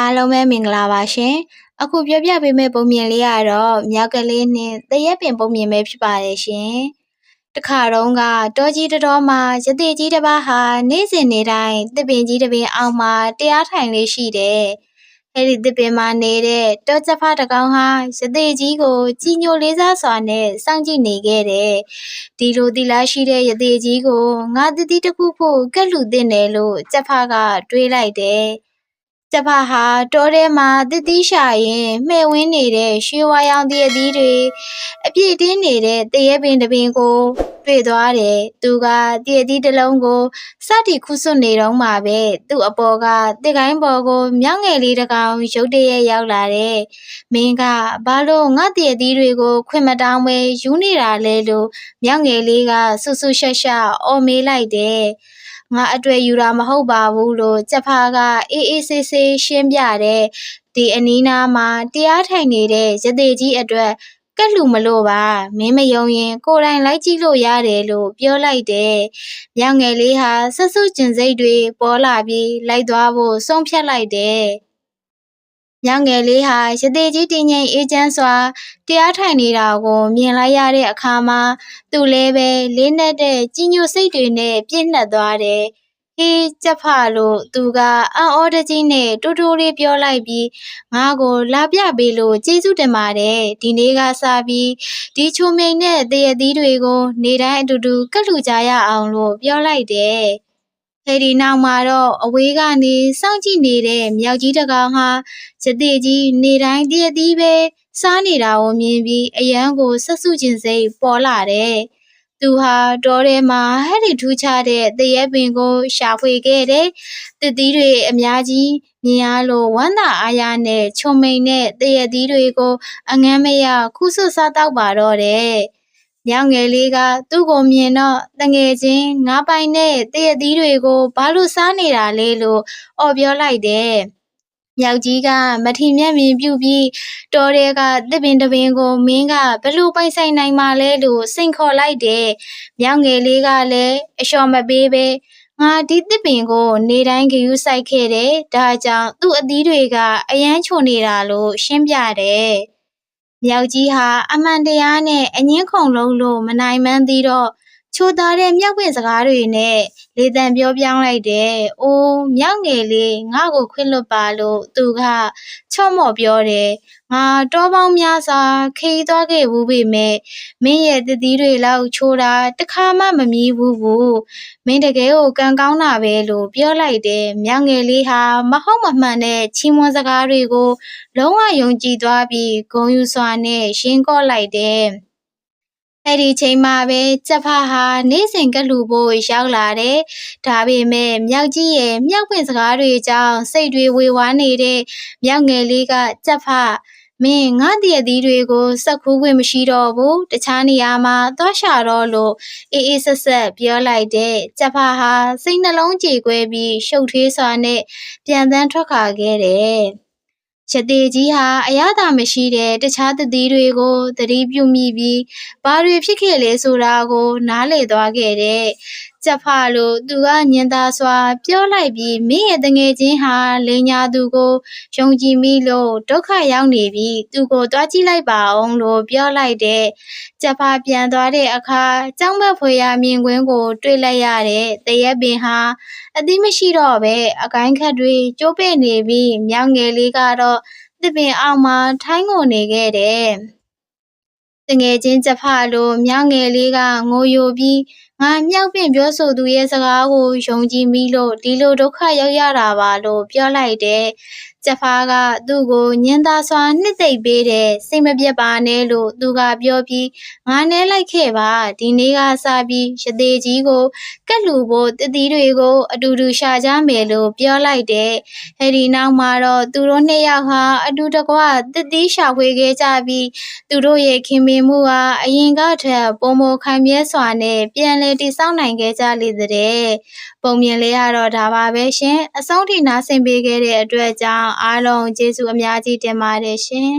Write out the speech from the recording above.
အားလုံးပဲမင်္ဂလာပါရှင်။အခုပြောပြပေးမယ့်ပုံမြင်လေးကတော့မြောက်ကလေးနှင့်တရက်ပင်ပုံမြင်ပဲဖြစ်ပါတယ်ရှင်။တခါတုန်းကတောကြီးတစ်တော်မှာရသေးကြီးတစ်ပါးဟာနေ့စဉ်နေ့တိုင်းတစ်ပင်ကြီးတစ်ပင်အောက်မှာတရားထိုင်လေးရှိတယ်။အဲဒီတစ်ပင်မှာနေတဲ့တောချက်ဖတကောင်ဟာရသေးကြီးကိုကြီးညိုလေးစားစွာနဲ့စောင့်ကြည့်နေခဲ့တယ်။ဒီလိုတိလားရှိတဲ့ရသေးကြီးကိုငါတတိတစ်ခုဖို့ကက်လူတင်တယ်လို့ချက်ဖကတွေးလိုက်တယ်။ ကျဖဟာတောထဲမှာသစ်သီးရှာရင်မှဲ့ဝင်းနေတဲ့ရွှေဝါရောင်တည့်သီးတွေအပြည့်တင်းနေတဲ့တရေပင်တစ်ပင်ကို တွေ့သွားတယ်။သူကတည့်သီးတစ်လုံးကိုစတီခုဆွနေတော့မှပဲသူ့အပေါ်ကတစ်ကိုင်းပေါ်ကိုမြောက်ငယ်လေးတစ်ကောင်ရုတ်တရက်ရောက်လာတယ်။မင်းကဘာလို့ငါတည့်သီးတွေကို ခွင့်မတောင်းပဲယူနေတာလဲလို့မြောက်ငယ်လေးကဆူဆူရှက်ရှက်အော်မေးလိုက်တယ်။ ငါအတွေ့ယူတာမဟုတ်ပါဘူးလို့ကျက်ဖားကအေးအေးဆေးဆေးရှင်းပြတယ်ဒီအနီးနားမှာတရားထိုင်နေတဲ့ရသေးကြီးအတွက်ကက်လူမလို့ပါမင်းမယုံရင်ကိုယ်တိုင်လိုက်ကြည့်လို့ရတယ်လို့ပြောလိုက်တယ်။မြောင်ငယ်လေးဟာဆက်စုကျင်စိတ်တွေပေါ်လာပြီးလိုက်သွားဖို့ဆုံးဖြတ်လိုက်တယ်။ မြောင်ငယ်လေးဟာရသေးကြီးတင်းငိမ်အေးချမ်းစွာတရားထိုင်နေတာကိုမြင်လိုက်ရတဲ့အခါမှာသူလည်းပဲလေးနက်တဲ့ကြီးညိုစိတ်တွေနဲ့ပြည့်နှက်သွားတယ်။ဟေးကြက်ဖလို့သူကအံ့ဩတကြီးနဲ့တူတူလေးပြောလိုက်ပြီးငါကိုလာပြပေးလို့ကျေးဇူးတင်ပါတယ်ဒီနေ့ကစပြီးဒီချုံမိန်နဲ့တရသီးတွေကို နေတိုင်းအတူတူကတ်လူကြရအောင်လို့ပြောလိုက်တယ် အဲဒီနောက်မှာတော့အဝေးကနေစောင့်ကြည့်နေတဲ့မြောက်ကြီးတကောင်ဟာရသေးကြီးနေတိုင်းတရသီးပဲစားနေတာကိုမြင်ပြီးအယံကိုဆက်စုခြင်းစိတ်ပေါ်လာတယ်။သူဟာတောထဲမှာဟဲ့ဒီထူးခြားတဲ့သရက်ပင်ကိုရှာဖွေခဲ့တယ်။သစ်သီးတွေအများကြီးမြင်ရလို့ဝမ်းသာအားရနဲ့ခြုံမိန်တဲ့သရက်သီးတွေကိုအငမ်းမရခုဆွတ်စားတော့ပါတော့တယ်။ မြောင်ငယ်လေးကသူ့ကိုမြင်တော့တငယ်ချင်းငါးပိုင်နဲ့တရက်သီးတွေကိုဘာလို့စားနေတာလဲလို့အော်ပြောလိုက်တယ်။မြောက်ကြီးကမထီမျက်မြင်ပြုပြီးတောထဲကသစ်ပင်တစ်ပင်ကိုမင်းကဘလို့ပိုင်ဆိုင်နိုင်မှလဲလို့စိန်ခေါ်လိုက်တယ်။မြောက်ငယ်လေးကလည်းအလျှော်မပေးပဲငါဒီသစ်ပင်ကိုနေတိုင်းဂယူးဆိုင်ခဲ့တယ်။ဒါကြောင့်သူ့အသီးတွေကအယမ်းချုံနေတာလို့ရှင်းပြတယ်။ မြောက်ကြီးဟာအမှန်တရားနဲ့အငင်းခုန်လုံးလို့မနိုင်မှန်းသိတော့ ချိုသားတဲ့မြောက်ပင်စကားတွေနဲ့လေတံပြောပြောင်းလိုက်တယ်။အိုးမြောက်ငယ်လေးငါ့ကိုခွင့်လွတ်ပါလို့သူကချော့မော့ပြောတယ်။ငါတောပေါင်းများစွာခရီးသွားခဲ့ဘူးပေမဲ့မင်းရဲ့တတိတွေလောက်ချိုးတာတခါမှမမြည်ဘူးဘူး။မင်းတကယ်ကိုကံကောင်းတာပဲလို့ပြောလိုက်တယ်။မြောက်ငယ်လေးဟာမဟုတ်မမှန်တဲ့ချီးမွမ်းစကားတွေကိုလုံးဝယုံကြည်သွားပြီးဂုံယူစွာနဲ့ရှင်းကော့လိုက်တယ်။ အဲ့ဒီချိန်မှာပဲကျက်ဖဟာနေစဉ်ကလူဖို့ရောက်လာတယ်။ဒါပေမဲ့မြောက်ကြီးရဲ့မြောက်ပွင့်စကားတွေကြောင့်စိတ်တွေဝေဝါးနေတဲ့မြောက်ငယ်လေးကကျက်ဖမင်းငါတည့်ရည်တွေကိုစက်ခူးခွင့်မရှိတော့ဘူးတခြားနေရာမှာသွားရှာတော့လို့အေးအေးဆက်ဆက်ပြောလိုက်တဲ့ကျက်ဖဟာစိတ်နှလုံးကြေကွဲပြီးရှုပ်ထွေးစွာနဲ့ပြန်တန်းထွက်ခါခဲ့တယ်။ ရသေးကြီးဟာအရသာမရှိတဲ့တခြားသတိတွေကိုသတိပြုမိပြီးဘာတွေဖြစ်ခဲ့လဲဆိုတာကို နားလည်သွားခဲ့တဲ့ကြက်ဖလို့သူကညင်သာစွာ ပြောလိုက်ပြီးမင်းရဲ့တငယ်ချင်းဟာလိန်ညာသူကိုယုံကြည်မိလို့ဒုက္ခရောက်နေပြီးသူကိုတွားကြည့်လိုက်ပါအောင်လို့ပြောလိုက်တဲ့ကြက်ဖပြန်သွားတဲ့အခါကြောင်းဘက်ဖွေရမြင်ကွင်းကို တွေ့လိုက်ရတဲ့တရက်ပင်ဟာအသီးမရှိတော့ပဲအကိုင်းခတ်တွေကျိုးပဲ့နေပြီးမြောင်ငယ်လေးကတော့သစ်ပင်အောက်မှာထိုင်းငိုနေခဲ့တယ်တငယ်ချင်းကြဖလိုမြောင်ငယ်လေးကငိုယိုပြီး ငါမြောက်ပင့်ပြောဆိုသူရဲ့စကားကိုယုံကြည်မိလို့ဒီလိုဒုက္ခရောက်ရတာပါလို့ပြောလိုက်တယ်ကျဖားကသူ့ကိုညင်သာစွာနှစ်သိမ့်ပေးတယ်စိတ်မပြတ်ပါနဲ့လို့သူကပြောပြီးငါနဲလိုက်ခဲ့ပါဒီနေ့ကစပြီးရသေးကြီးကိုကက်လူဖို့တတိတွေကိုအတူတူရှာကြမယ်လို့ပြောလိုက်တယ်အဲဒီနောက်မှာတော့သူတို့နှစ်ယောက်ဟာအတူတကွတတိရှာဖွေခဲ့ကြပြီးသူတို့ရဲ့ခင်မင်မှုဟာအရင်ကထက်ပုံမခိုင်မြဲစွာနဲ့ပြန်လည်တည်ဆောက်နိုင်ခဲ့ကြလေတဲ့ပုံမြင်လေးရတော့ဒါပါပဲရှင်အဆုံးထိနားဆင်ပေးခဲ့တဲ့အတွက်ကြောင့်အားလုံးကျေးဇူးအများကြီးတင်ပါတယ်ရှင်